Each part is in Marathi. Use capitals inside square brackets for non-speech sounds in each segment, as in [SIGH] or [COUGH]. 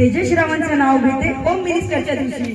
तेजश्रावांचं नाव घेते ओम मिनिस्टरच्या दिवशी.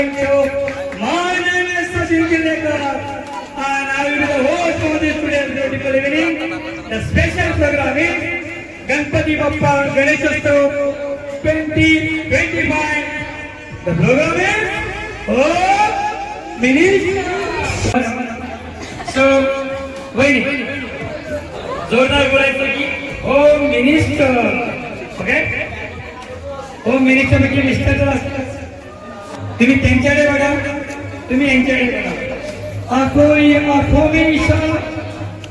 कसं काय game show my name is and I will be the host for this today's beautiful evening. The special program is Ganpati Bappa Ganeshotsav 2025. The program is Oh Minister. So, wait. जोरदार बोलायचं की home minister okay home minister म्हणजे मिस्टर तर असतात तुम्ही त्यांच्याकडे बघा. तुम्ही यांच्याकडे बघा. आखो आखो इशारा.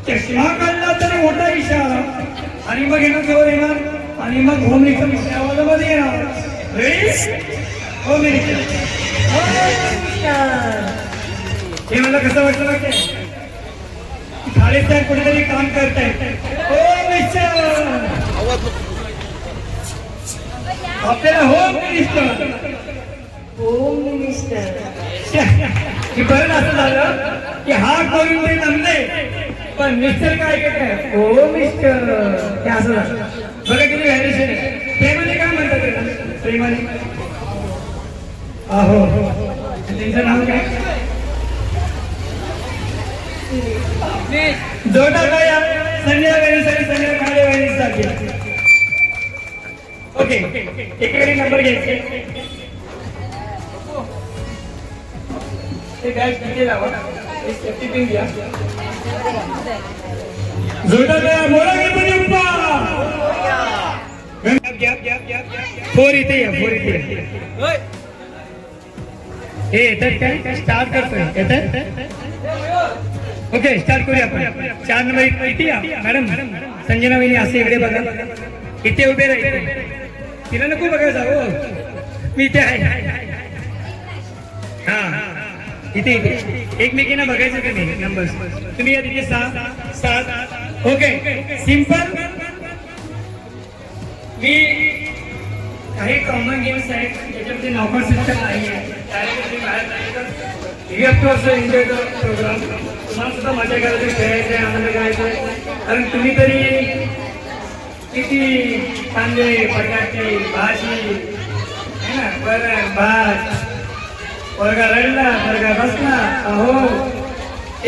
चष्मा काढला तर मोठा इशारा. आणि मग येणार जवळ येणार. आणि मग होम मिनिस्टर आवाजामध्ये येणार. होम मिनिस्टर हे मला कसं वाटलं वाटतंय झाले साहेब कुठेतरी काम करताय होम मिस्टर आपल्याला होम मिनिस्टर ओम मिनिस्टर बरं असं झालं की हा करून ते जमले पण मिस्टर काय करताय? ओ मिस्टर ते असं झालं. बघा किती व्हॅल्युशन आहे. प्रेमाने काय म्हणतात त्याला? प्रेमाने. अहो. त्यांचं नाव काय? जोडा काय? संजय वेळेसाठी संजय काळे वेळेसाठी ओके. एकेकडे नंबर घ्यायचे. काय किती लावा एक सेफ्टी पिन घ्या जोडा काय मोरा गणपती बाप्पा फोर इथे या फोर इथे हे। येतात काय? स्टार्ट करतोय येतात ओके स्टार्ट करूया आपण चार नंबर इथे इथे या मॅडम। संजना वहिनी असे इकडे बघा इथे उभे राहिले तिला नको बघायचं हो मी इथे आहे हा। इथे इथे. एकमेकींना बघायचं का नाही? नंबर तुम्ही या तिथे सहा सात. ओके सिंपल मी काही कॉमन गेम्स आहेत ज्याच्यामध्ये नॉकर सिस्टम नाही आहे. प्रोग्राम तुम्हाला सुद्धा मजा करायची खेळायचं आहे आनंद करायचा आहे. कारण तुम्ही तरी किती चांगले बटाटे भाजी है ना? बरं भात. वर्गा रडला वर्गा बसला अहो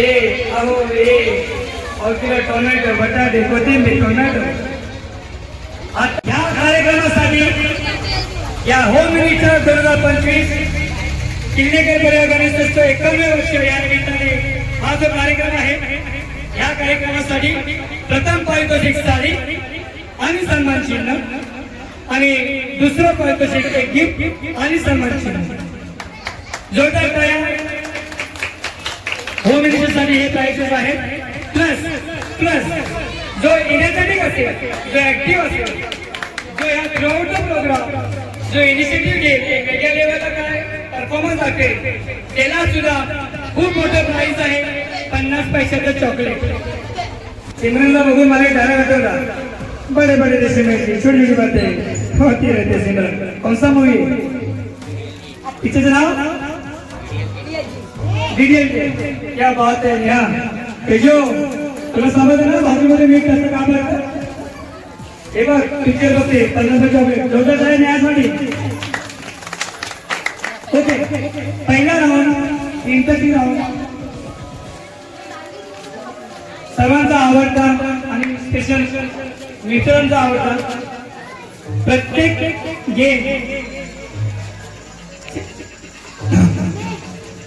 ए अहो ए. अहो तिला टोमॅटो बटाटे कोथिंबीर टोमॅटो. आता ह्या कार्यक्रमासाठी या होम मिनिस्टर दोन हजार पंचवीस किल्लेकर परिवार गणेशोत्सव एकमेव वर्ष या निमित्ताने हा जो कार्यक्रम आहे या कार्यक्रमासाठी प्रथम पारितोषिक साडी आणि सन्मान चिन्ह आणि दुसरं पारितोषिक एक गिफ्ट आणि सन्मान चिन्ह जोरदार होम मिनिस्टरसाठी हे प्राइसेस आहेत. प्लस प्लस जो इनेथेटिक असेल जो ऍक्टिव्ह असेल जो या थ्रूआउट द प्रोग्राम जो इनिशिएटिव्ह घेईल वेगळ्या लेवलला काय परफॉर्मन्स दाखवेल त्याला सुद्धा खूप मोठं प्राइस आहे. पन्नास पैशाचं चॉकलेट सिमरनला बघून मला एक धारा आठवला. बडे बडे देशे में छोटी छोटी बातें होती रहते सिमरन. कौन सा मूवी तिचं नाव? क्या बात है यहाँ. तेजो तुला समजलं ना बाजूमध्ये मी कसं काम करतो हे बघ पिक्चर बघते. पन्नास चॉकलेट जोरदार आहे न्यायासाठी. ओके. पहिला राऊंड इंटरव्ह्यू राऊंड. सर्वांचा आवडता आणि स्पेशल मित्रांचा आवडता. प्रत्येक गेम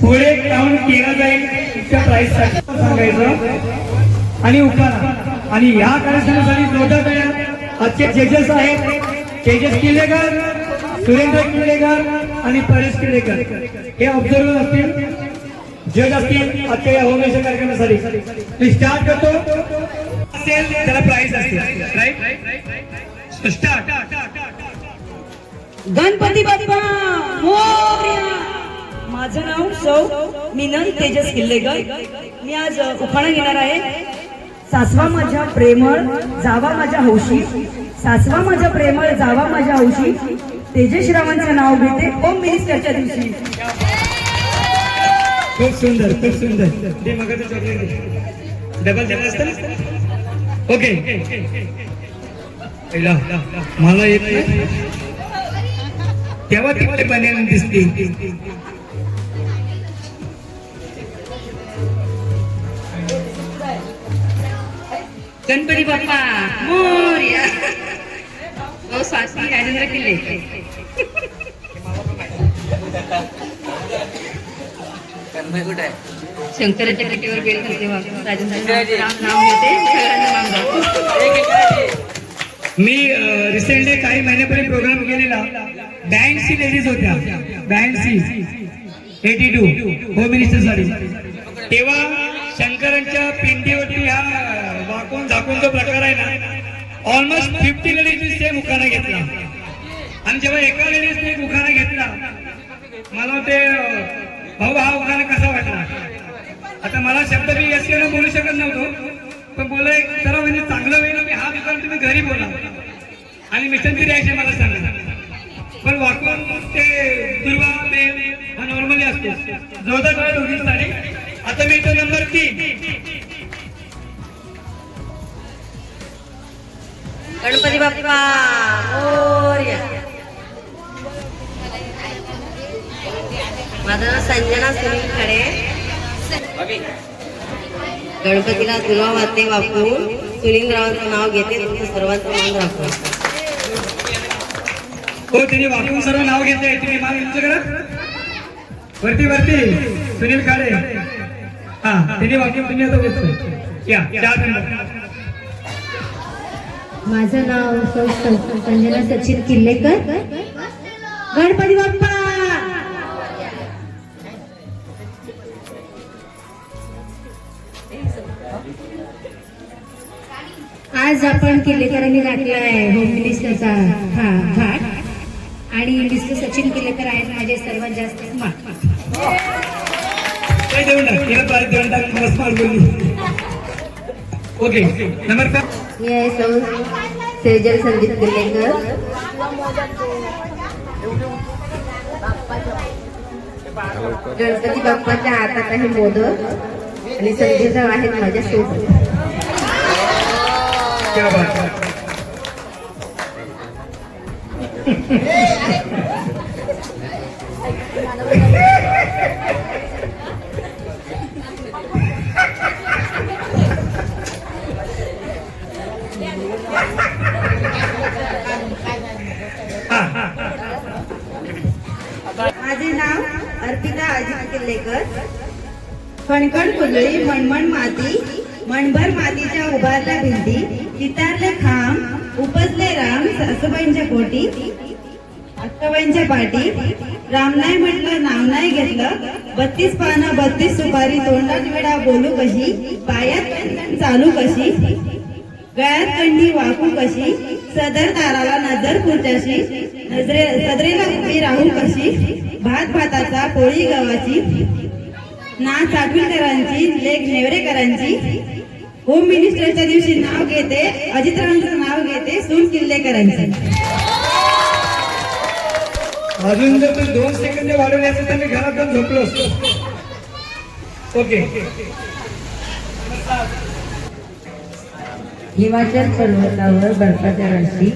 पुढे राऊंड केला जाईल त्या प्राईस साठी. सांगायचं. आणि उखाणा आणि या कार्यक्रमासाठी तयार. आजचे जजेस आहेत. तेजस किल्लेकर, सुरेंद्र किल्लेकर आणि परेश किल्लेकर. हे ऑब्झर्वर असतील. जज असतील. आजच्या या होमेच्या कार्यक्रमासाठी. मी स्टार्ट करतो. असेल त्याला प्राईज असतील. स्टार्ट गणपती बाप्पा, मोरया. माझं नाव सौ मिनल तेजस किल्लेकर मी आज उखाणा घेणार आहे. सासवा माझ्या प्रेमळ जावा माझ्या हौशी. सासवा माझ्या प्रेमळ जावा माझ्या हौशी. तेजस रावांचं नाव घेते होम मिनिस्टरच्या दिवशी. खूप सुंदर खूप सुंदर. ते डबल डबल असत ओके मला येत तेव्हा तिकडे बनेल दिसते? गणपती बाप्पा. मोरया. ओ स्वाती राजेंद्र किल्ले. शंकराच्या कटीवर बेल घालते. राजेंद्र नाव घेते. मी रिसेंटली काही महिन्यापूर्वी प्रोग्राम केलेला. ब्याऐंशी लेडीज होत्या. ब्याऐंशी. एटी टू होम मिनिस्टरसाठी तेव्हा शंकरांच्या पिंडीवरती हा वाकून झाकून जो प्रकार आहे ना ऑलमोस्ट फिफ्टी लेडीज सेम उखाणा घेतला. आणि जेव्हा एका लेडीजने एक उखाणा घेतला मला ते भाऊ हा उखाणा कसा वाटला? आता मला शब्द मी यस केला बोलू शकत नव्हतो पण बोला एक म्हणजे चांगलं होईल मी हा उखाणा तुम्ही घरी बोला. आणि मिस्टरची रिॲक्शन मला सांगा. पण वाकून ते दुर्वा बेल हा नॉर्मली असतो. जोरदार साडी आता मी येतो नंबर तीन. गणपती बाप्पा मोरया. माझं नाव संजना सुनील खडे गणपतीला तुला वाते वापरून सुनीलरावांचं नाव घेते तुमचं सर्वांचं मान राखून हो तिने वाकून सर्व नाव घेतलंय. तुम्ही मान तुमच्याकडे? वरती वरती. सुनील खाडे तिने तुम्ही आता बोलतोय या चार नंबर माझं नाव सौ संजना सचिन किल्लेकर. गणपती बाप्पा! आज आपण किल्लेकरांनी घातलाय होम मिनिस्टरचा हा घाट आणि मिस्टर सचिन किल्लेकर आहेत माझे सर्वात जास्त स्मार्ट मी आहे सौ सेजल संदीप किल्लेकर गणपती बाप्पाच्या हातात आहे मोदक आणि संजयराव आहेत माझ्या सोबत. क्या बात. कणकण कुजळी मणमण माती मणभर मातीच्या उभारल्या भिंती चितारले खांब उपजले राम सासूबाईंच्या पोटी अक्काबाईंच्या पाठी राम नाही म्हटलं नाम नाही घेतलं. बत्तीस पानं बत्तीस सुपारी तोंडात वेळा बोलू कशी? पायात चालू कशी? गळ्यात कंडी वाकू कशी? सदर ताराला नजर खुर्च्याशी? नजरे सदरेला उभी राहू कशी? भात भाताचा पोळी गव्हाची? ना चाटवीकरांची लेख नेवरेकरांची. होम मिनिस्टरच्या दिवशी नाव घेते अजितरावांचं नाव घेते सून किल्लेकरांची. अजून जर तू दोन सेकंद वाढवले असते तर मी घरात जाऊन झोपलो असतो. ओके हिमाचल पर्वतावर बर्फाच्या राशी.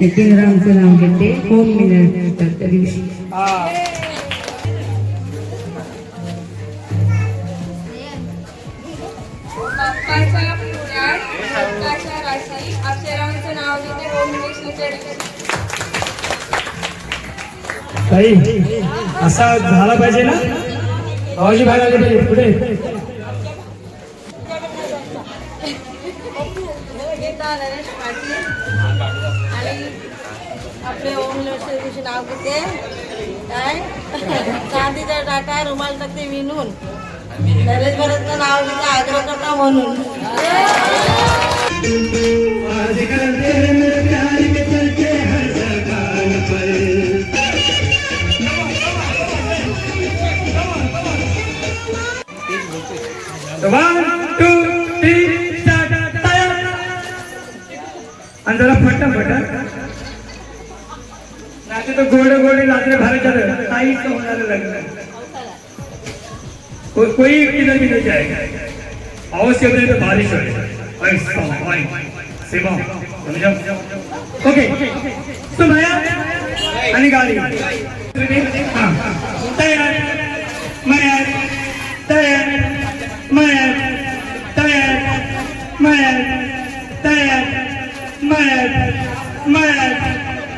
नितीन रामचं नाव घेते होम मिनिस्टरच्या दिवशी. एकाच्या राशी अक्षरांचं नाव घेते ओम विष्णूचे ताई असा झाला पाहिजे ना? आवाजी बाहेर आले पाहिजे. पुढे. गीता नरेश पाटील. आणि आपले ओम लक्ष्मीचे नाव घेते काय? चांदीचा टाटा रुमाल टाकते विणून नरेश भरतचं नाव आग्रह करता म्हणून. आणि जरा फटा फटा नाचे तो गोडे गोडे नाचले भारत झालं. काहीच होणार लग्न. को, कोई किधर भी नहीं जाएगा अवश्य अपने पे बारिश हो सेवा समझा ओके तो भैया అని గాలి తయారు మయారు తయారు మయారు తయారు మయారు తయారు మయారు మయారు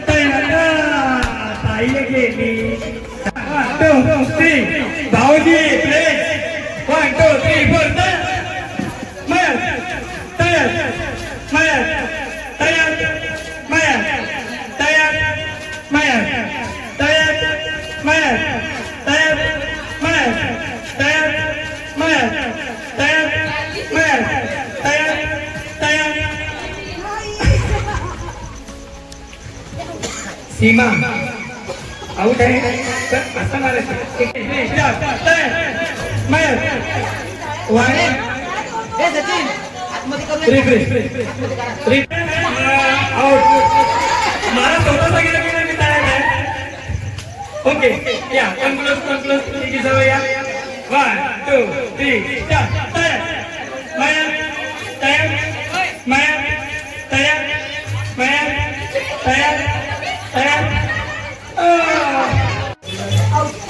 తయారు తాయిలకి బాబుజీ ప్లేస్ वन टू थ्री फोर तयार तयार माया तयार माया तयार माया तयार माया तयार माया तयार माया तयार माया तयार तयार सीमा आऊट आहे तर असणार वाणे हे मला ओके या कन्क्लोज कन्क्लोज तिघी जवळ या वन तयार माया तयार माया तयार तयार तयार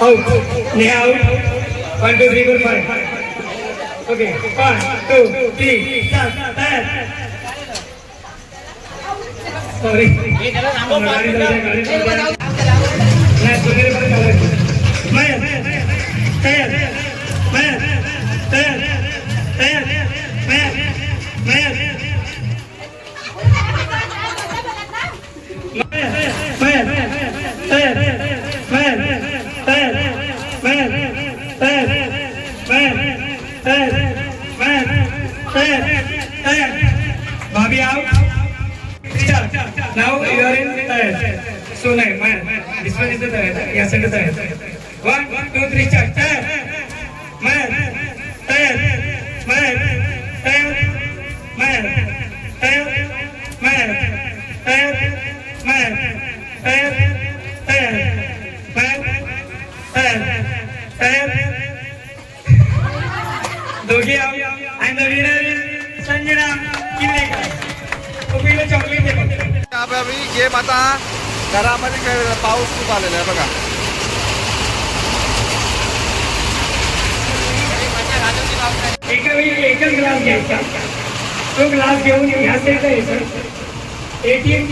out One, two, three, four, five. Okay. One, two, three, start. Sorry. Mayan, Mayan, Mayan, Mayan, Mayan, Mayan, Mayan. Mayan, Mayan, Mayan, Mayan. 痩せてたやったんやった पाऊस खूप आलेला आहे बघा. एका एकच ग्लास घ्यायचा. तो ग्लास घेऊन ह्या साईडला यायचं. एटीएम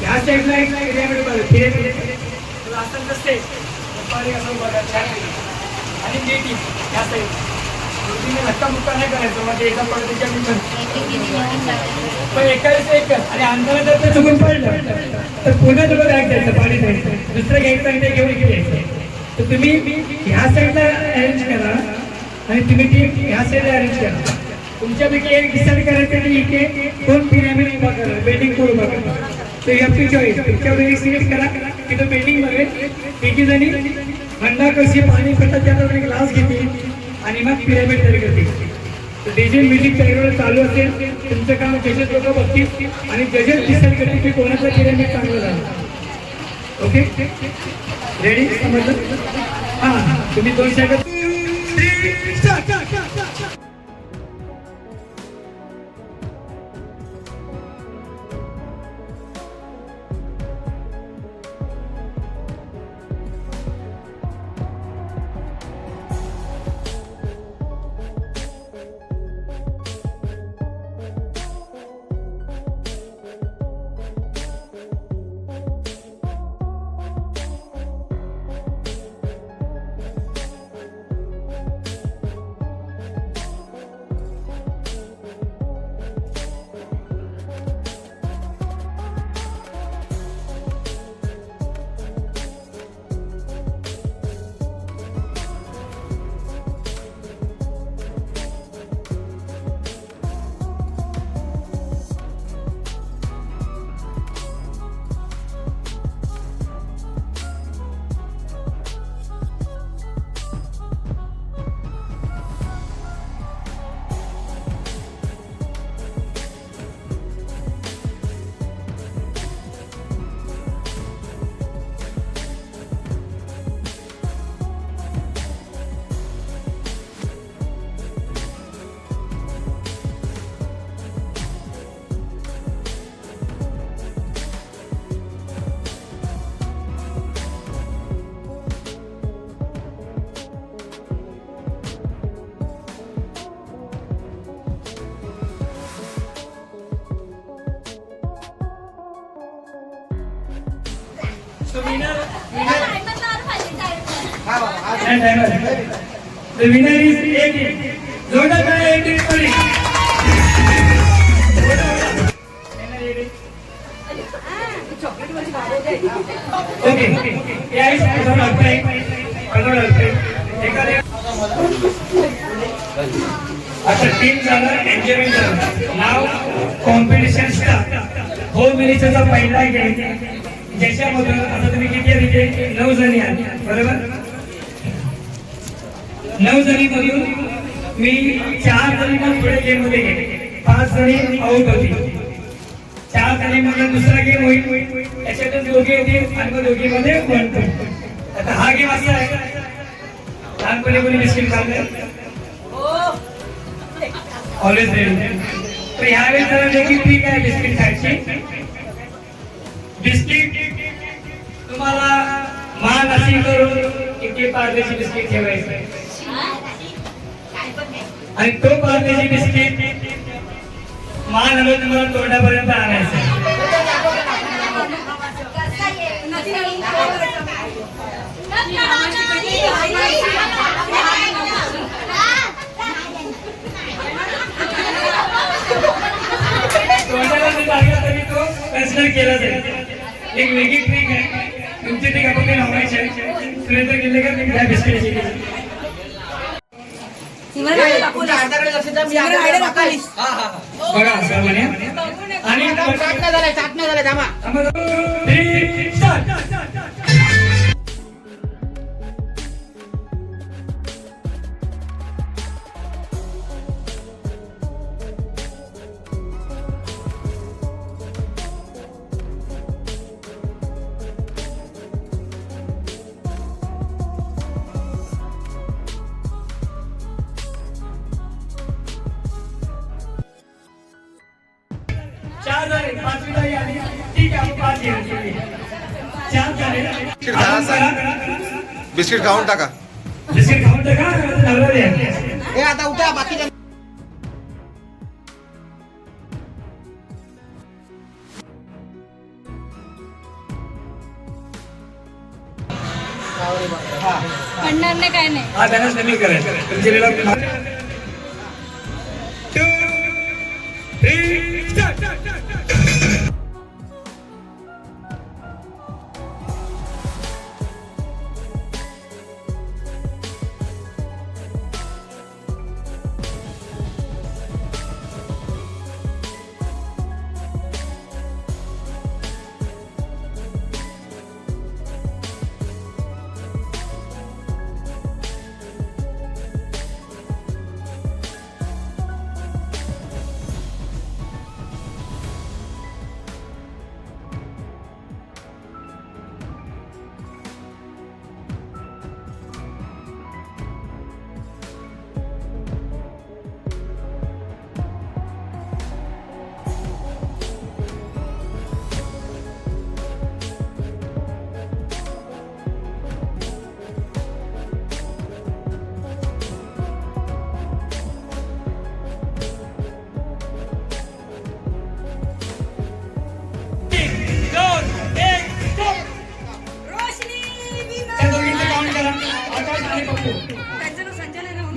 ह्या साईडला एक पिरॅमिड बघा. पिरॅमिड असं नसते असं बघा आहे. आणि जेटी ह्या साईड तुम्ही धक्का मुक्का नाही करायचं. म्हणजे एका पडद्याच्या मी पण एकाच एक आणि अंधारात जर ते चुकून पडलं तर पुन्हा तुला बॅग द्यायचं पाणी द्यायचं. दुसरं घ्यायचं ते घेऊन घ्यायचं तर तुम्ही ह्या साईडला अरेंज करा आणि तुम्ही ती ह्या साईडला अरेंज करा. तुमच्यापैकी एक डिसाईड करायचं की इथे कोण पिरामिड उभा करा बिल्डिंग कोण उभा करा. तर यू टू चॉईस तुमच्यापैकी सिलेक्ट करा की तो बिल्डिंगमध्ये एकी जणी अंडा कशी पाणी पितात त्याप्रमाणे ग्लास घेतील आणि मग पिरामिड तयार करतील तर डीजे म्युझिक त्यावेळेला चालू असेल तुमचं काम जजेस लोक बघतील आणि जजेस डिसाईड करतील की कोणाचा पिरामिड चांगलं झालं. ओके रेडी समजलं? हां तुम्ही दोन सेकंद The winner is 18. जोरदार 18 साठी. ओके या इस थोड़ा है है आता टीम झालं एन्जॉयमेंट झालं नाव कॉम्पिटिशन स्टार्ट हो मिनिस्टरचा पहिला गेम ज्याच्यामधून आता तुम्ही किती आहे नऊ जणी आहात बरोबर? नऊ जणी मधून मी चार जणींना पुढे गेममध्ये गेले. पाच जणी आउट होती. चार जणी मधून दुसरा गेम होईल. त्याच्यातून दोघे येतील आणि मग दोघी मध्ये वन पॉईंट आता हा गेम असा आहे. लहानपणी कोणी बिस्किट खाल्लं ऑलवेज रेडी तर ह्यावेळेस जरा देखील ठीक आहे बिस्किट खायची. बिस्किट तुम्हाला मान अशी करून इतके पार्लेची बिस्किट ठेवायचं. आणि तो पार्लेची बिस्किट मान हलवून तुम्हाला तोंडापर्यंत आणायचं तोंडाला तरी एक वेगळी ट्रिक आहे तुमची ट्रिक आपण काही लावायची आहे असं म्हणे आणि करा. बिस्किट खाऊन टाका. बिस्किट खाऊन टाका नवरा द्या हे आता उठा बाकीच्या पडणार नाही काय नाही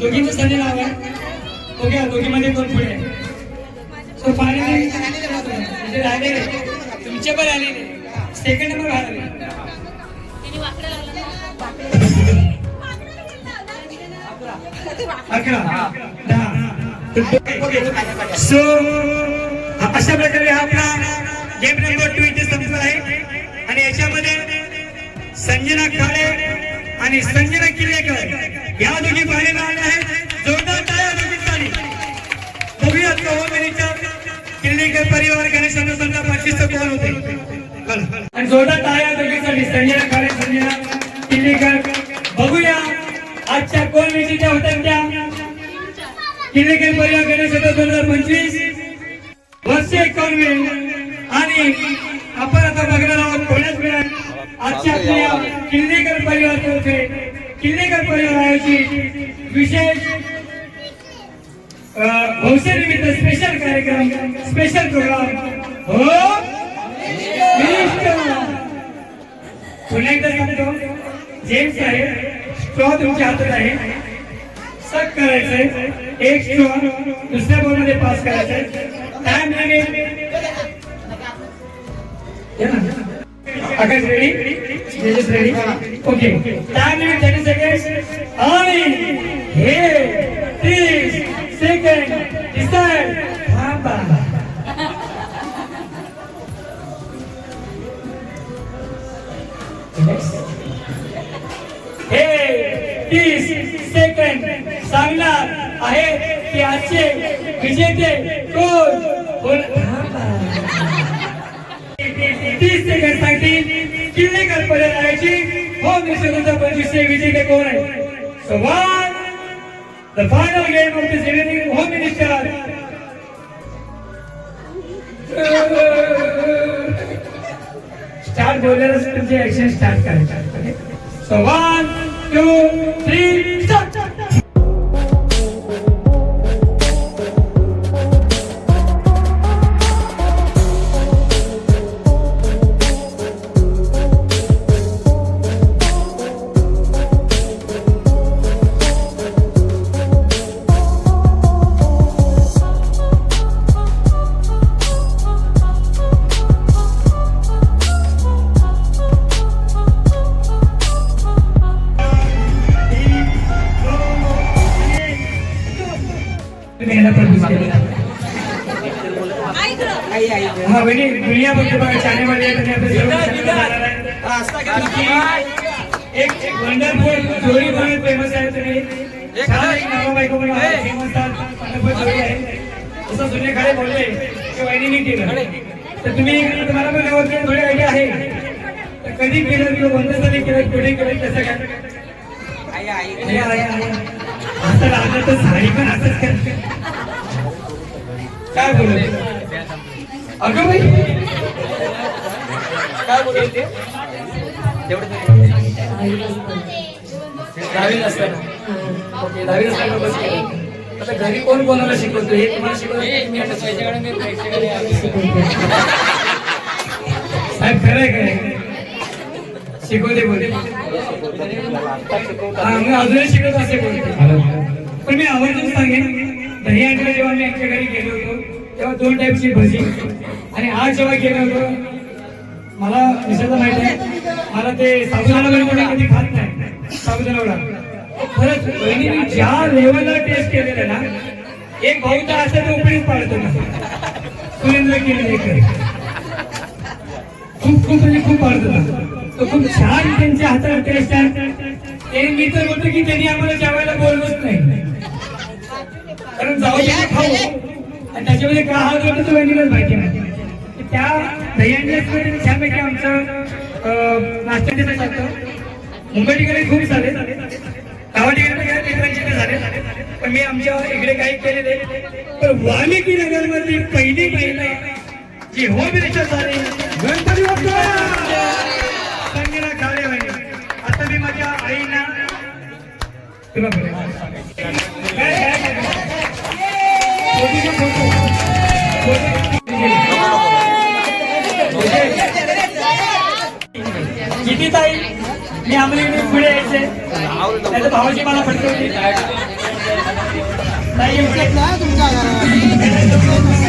दोघी संजय नाव आहे. ओके दोघीमध्ये कोण पुढे? राहिलेले, तुमचे पण आलेले सेकंड नंबर आले अकरा. दहा. सो अशा प्रकारे हा आपला गेम नंबर टू इथे संपला आहे. आणि याच्यामध्ये संजना खाडे आणि संजना किल्लेकर या दोघी बाहेर राहणार आहेत जोरदार टाळ्या दोघींसाठी बघूयात का हो परिवार गणेश अनुसंधा पंचवीस कोण होते? आणि जोरदार टाळ्या दोघींसाठी संजय खाडे संजय किल्लीकर बघूया आजच्या कोण विजेत्या होत्या त्या? किल्लीकर परिवार गणेश दोन हजार पंचवीस. वर्ष एकावन्न. आणि आपण आता बघणार आहोत थोड्याच वेळात आजच्या आपल्या परिवार तर्फे किल्लेकर विशेष भविष्यनिमित्त स्पेशल कार्यक्रम स्पेशल प्रोग्राम हो? जेम्स साहेब स्ट्रॉ तुमच्या हातात आहे। सक करायचंय। एक स्ट्रॉ दुसऱ्या बॉल मध्ये पास करायचंय। Time limit Akash ready? Ready? Okay time limit thirty second आणि हे तीस सेकंड डिसाइड थांबा हे तीस सेकंड सांगणार आहे की आजचे विजेते कोण? कोण तीस सेकंड सांगतील किल्लेकर राहायची होम मिश्रचा पंचवीसशे विजेते कोण आहे? So one, the final game of this evening, Home Minister. Start बोललेलं तुमचे ऍक्शन स्टार्ट करायचे. सो वन टू थ्री बोलले की वहिनीने केलं तर तुम्ही तुम्हाला पण गावात थोडी आयडिया आहे तर कधी केलं किंवा कोणत्या केलं कुठे केलं कसं काय आहे, आहे, आहे. असं लागलं तर साडी पण असंच करते काय बोलत अगं बाई काय बोलत ते दहावी ओके दहावी. आता घरी कोण कोणाला शिकवतो हे तुम्हाला शिकवतो साहेब खरं आहे काय शिकवते बोलते. हा मी अजूनही शिकत असे बोलते. पण मी आवर्जून सांगेन दही अंडे जेव्हा मी यांच्या घरी गेलो होतो तेव्हा दोन टाईपची भजी आणि आज जेव्हा गेलो होतो मला विषयाचं माहिती आहे मला ते साबुदाणा वगैरे मी कधी खात नाही. साबुदाणा वडा. खरंच बहिणीने ज्या लेवलला टेस्ट केलेलं ना एक भाऊ तर असं तो उपडीच पाडतो ना. सुरेंद्र केलेले खूप खूप म्हणजे खूप आवडत होता तो खूप छान त्यांच्या हाताला टेस्ट आहे. मी तर बोलतो की त्यांनी आम्हाला जेवायला बोलवत नाही. कारण जाऊ खाऊ. आणि त्याच्यामध्ये का हात होतो तो वहिनीलाच माहिती नाही. त्या दह्यांच्या छानपैकी आमचं नाश्ता तिथे चालतं. मुंबई ठिकाणी खूप झाले गावा ठिकाणी झाले. पण मी आमच्या इकडे काही केलेले पण वाल्मिकी नगर मधली पहिली महिला जी होम झाली. गणपती संगीला खाले म्हणे आता मी माझ्या आईना तुला किती ताई? मी आम्हाला पुढे यायचे. त्याच्या भावाची मला ताई येऊ तुमच्या [LAUGHS]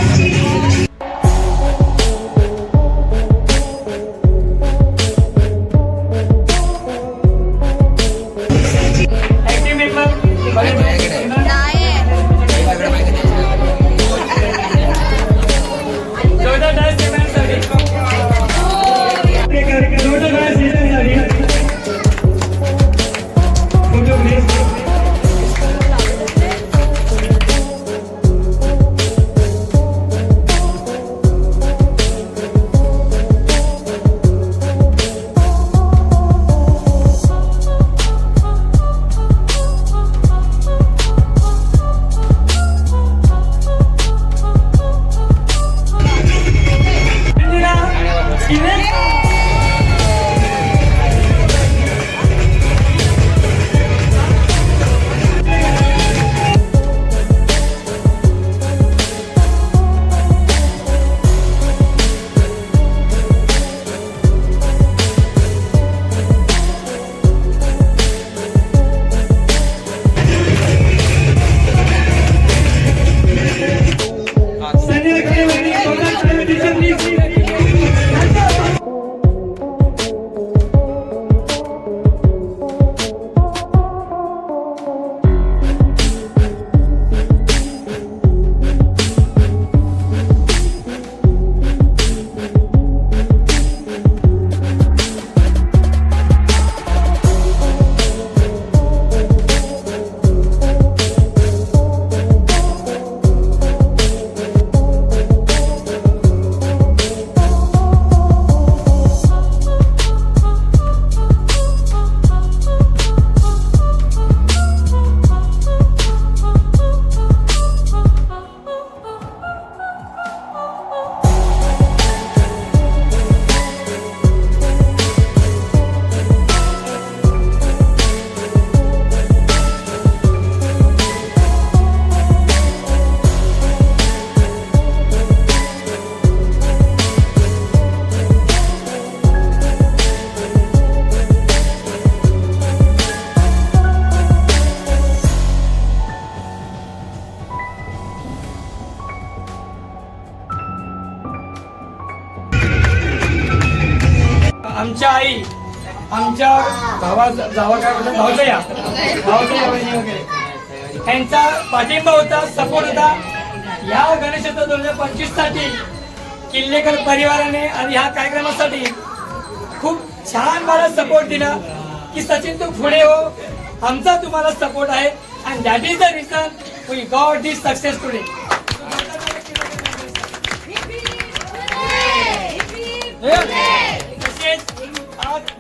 आमच्या भावा जावा काय म्हणतात? भावजया भावजया वहिनी वगैरे. यांचा पाठिंबा होता सपोर्ट होता. या गणेशोत्सव दोन हजार पंचवीससाठी किल्लेकर परिवाराने आणि ह्या कार्यक्रमासाठी खूप छान मला सपोर्ट दिला. की सचिन तू पुढे हो. आमचा तुम्हाला सपोर्ट आहे. And that is the reason we got this success today आज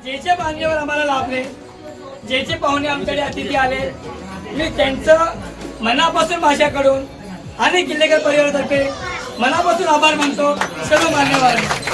जे जे मान्यवर आम्हाला लाभले जे जे पाहुणे आमच्याकडे अतिथी आले मी त्यांचं मनापासून माझ्याकडून आणि किल्लेकर परिवारातर्फे मनापासून आभार मानतो. सर्व मान्यवर.